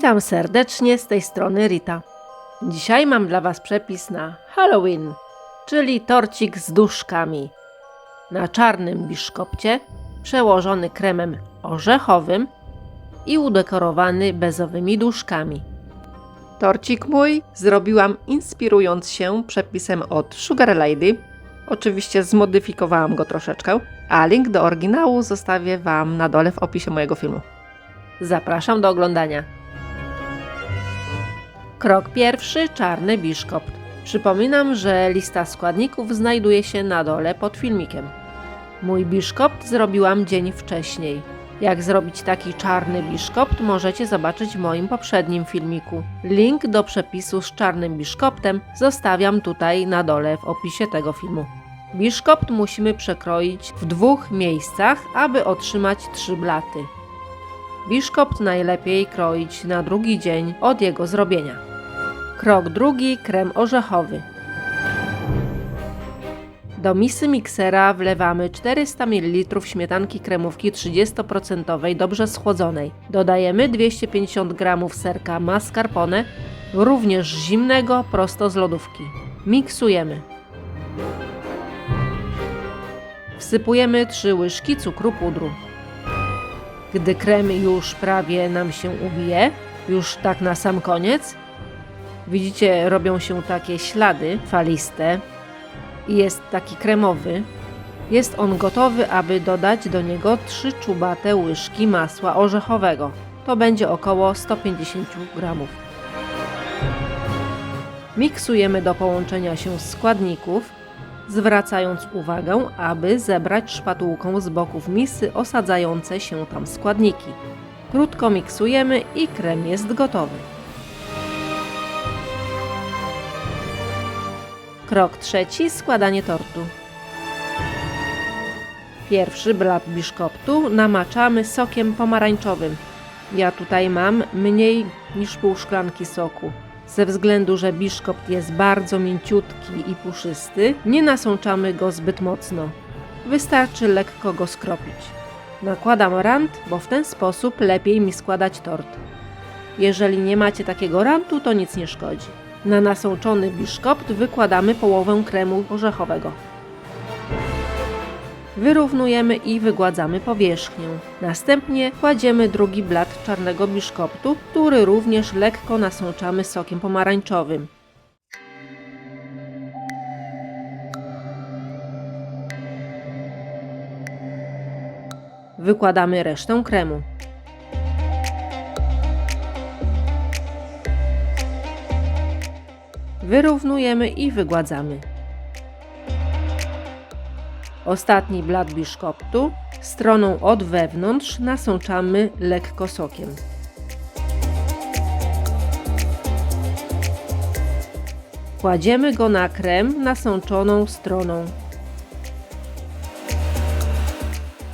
Witam serdecznie z tej strony Rita. Dzisiaj mam dla Was przepis na Halloween, czyli torcik z duszkami. Na czarnym biszkopcie, przełożony kremem orzechowym i udekorowany bezowymi duszkami. Torcik mój zrobiłam inspirując się przepisem od Sugar Lady. Oczywiście zmodyfikowałam go troszeczkę, a link do oryginału zostawię Wam na dole w opisie mojego filmu. Zapraszam do oglądania. Krok pierwszy czarny biszkopt. Przypominam, że lista składników znajduje się na dole pod filmikiem. Mój biszkopt zrobiłam dzień wcześniej. Jak zrobić taki czarny biszkopt możecie zobaczyć w moim poprzednim filmiku. Link do przepisu z czarnym biszkoptem zostawiam tutaj na dole w opisie tego filmu. Biszkopt musimy przekroić w dwóch miejscach, aby otrzymać trzy blaty. Biszkopt najlepiej kroić na drugi dzień od jego zrobienia. Krok drugi krem orzechowy. Do misy miksera wlewamy 400 ml śmietanki kremówki 30% dobrze schłodzonej. Dodajemy 250 g serka mascarpone, również zimnego, prosto z lodówki. Miksujemy. Wsypujemy 3 łyżki cukru pudru. Gdy krem już prawie nam się ubije, już tak na sam koniec, widzicie, robią się takie ślady faliste i jest taki kremowy. Jest on gotowy, aby dodać do niego 3 czubate łyżki masła orzechowego. To będzie około 150 gramów. Miksujemy do połączenia się składników, zwracając uwagę, aby zebrać szpatułką z boków misy osadzające się tam składniki. Krótko miksujemy i krem jest gotowy. Krok trzeci składanie tortu. Pierwszy blat biszkoptu namaczamy sokiem pomarańczowym. Ja tutaj mam mniej niż pół szklanki soku. Ze względu, że biszkopt jest bardzo mięciutki i puszysty, nie nasączamy go zbyt mocno. Wystarczy lekko go skropić. Nakładam rant, bo w ten sposób lepiej mi składać tort. Jeżeli nie macie takiego rantu, to nic nie szkodzi. Na nasączony biszkopt wykładamy połowę kremu orzechowego. Wyrównujemy i wygładzamy powierzchnię. Następnie kładziemy drugi blat czarnego biszkoptu, który również lekko nasączamy sokiem pomarańczowym. Wykładamy resztę kremu. Wyrównujemy i wygładzamy. Ostatni blat biszkoptu stroną od wewnątrz nasączamy lekko sokiem. Kładziemy go na krem nasączoną stroną.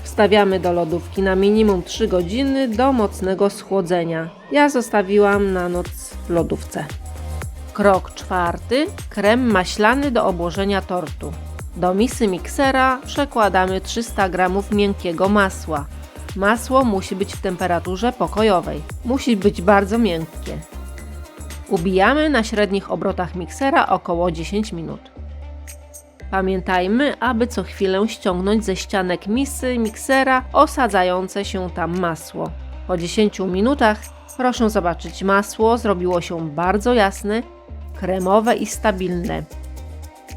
Wstawiamy do lodówki na minimum 3 godziny do mocnego schłodzenia. Ja zostawiłam na noc w lodówce. Krok czwarty. Krem maślany do obłożenia tortu. Do misy miksera przekładamy 300 g miękkiego masła. Masło musi być w temperaturze pokojowej. Musi być bardzo miękkie. Ubijamy na średnich obrotach miksera około 10 minut. Pamiętajmy, aby co chwilę ściągnąć ze ścianek misy miksera osadzające się tam masło. Po 10 minutach proszę zobaczyć masło zrobiło się bardzo jasne, kremowe i stabilne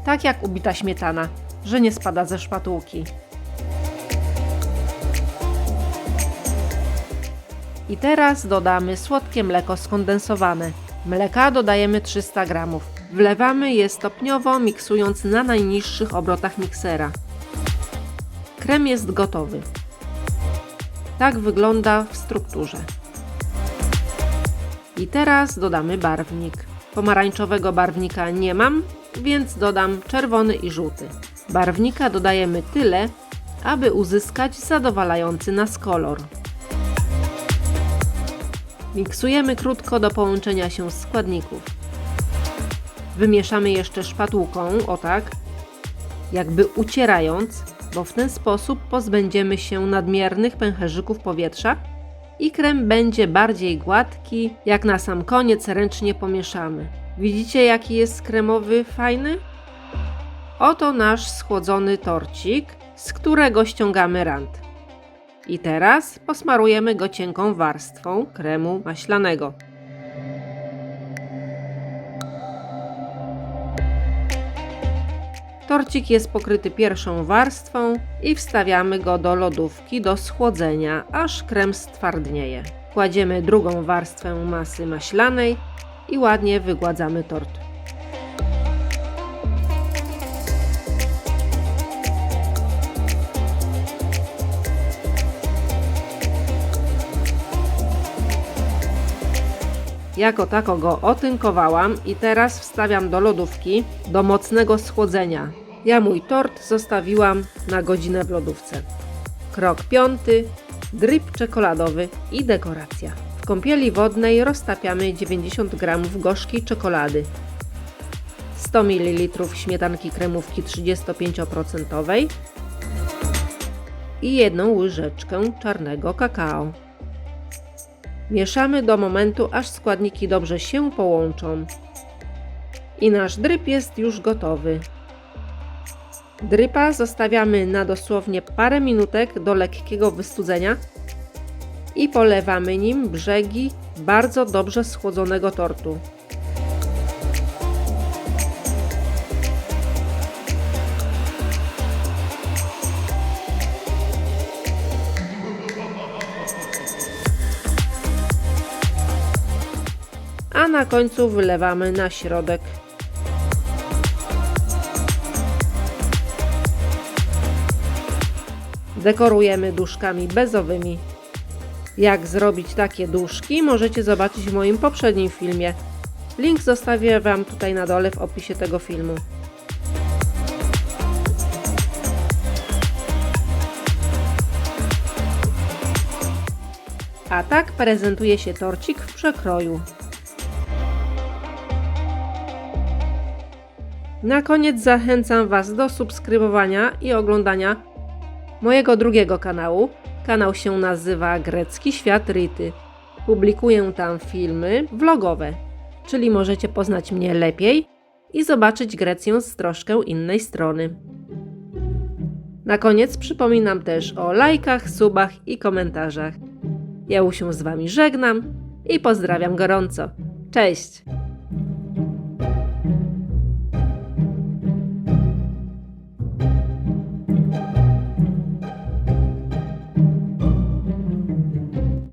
tak jak ubita śmietana, że nie spada ze szpatułki. I teraz dodamy słodkie mleko skondensowane. Mleka dodajemy 300 g. Wlewamy je stopniowo, miksując na najniższych obrotach miksera. Krem jest gotowy. Tak wygląda w strukturze. I teraz dodamy barwnik. Pomarańczowego barwnika nie mam, więc dodam czerwony i żółty. Barwnika dodajemy tyle, aby uzyskać zadowalający nas kolor. Miksujemy krótko do połączenia się składników. Wymieszamy jeszcze szpatułką, o tak, jakby ucierając, bo w ten sposób pozbędziemy się nadmiernych pęcherzyków powietrza i krem będzie bardziej gładki, jak na sam koniec ręcznie pomieszamy. Widzicie jaki jest kremowy, fajny? Oto nasz schłodzony torcik, z którego ściągamy rant. I teraz posmarujemy go cienką warstwą kremu maślanego. Torcik jest pokryty pierwszą warstwą i wstawiamy go do lodówki do schłodzenia, aż krem stwardnieje. Kładziemy drugą warstwę masy maślanej i ładnie wygładzamy tort. Jako tako go otynkowałam i teraz wstawiam do lodówki do mocnego schłodzenia. Ja mój tort zostawiłam na godzinę w lodówce. Krok piąty. Dryp czekoladowy i dekoracja. W kąpieli wodnej roztapiamy 90 g gorzkiej czekolady, 100 ml śmietanki kremówki 35% i jedną łyżeczkę czarnego kakao. Mieszamy do momentu, aż składniki dobrze się połączą. I nasz dryp jest już gotowy. Drypa zostawiamy na dosłownie parę minutek do lekkiego wystudzenia i polewamy nim brzegi bardzo dobrze schłodzonego tortu. a na końcu wylewamy na środek. Dekorujemy duszkami bezowymi. Jak zrobić takie duszki możecie zobaczyć w moim poprzednim filmie. Link zostawię Wam tutaj na dole w opisie tego filmu. A tak prezentuje się torcik w przekroju. Na koniec zachęcam Was do subskrybowania i oglądania mojego drugiego kanału. Kanał się nazywa Grecki Świat Rity. Publikuję tam filmy vlogowe, czyli możecie poznać mnie lepiej i zobaczyć Grecję z troszkę innej strony. Na koniec przypominam też o lajkach, subach i komentarzach. Ja się z Wami żegnam i pozdrawiam gorąco. Cześć!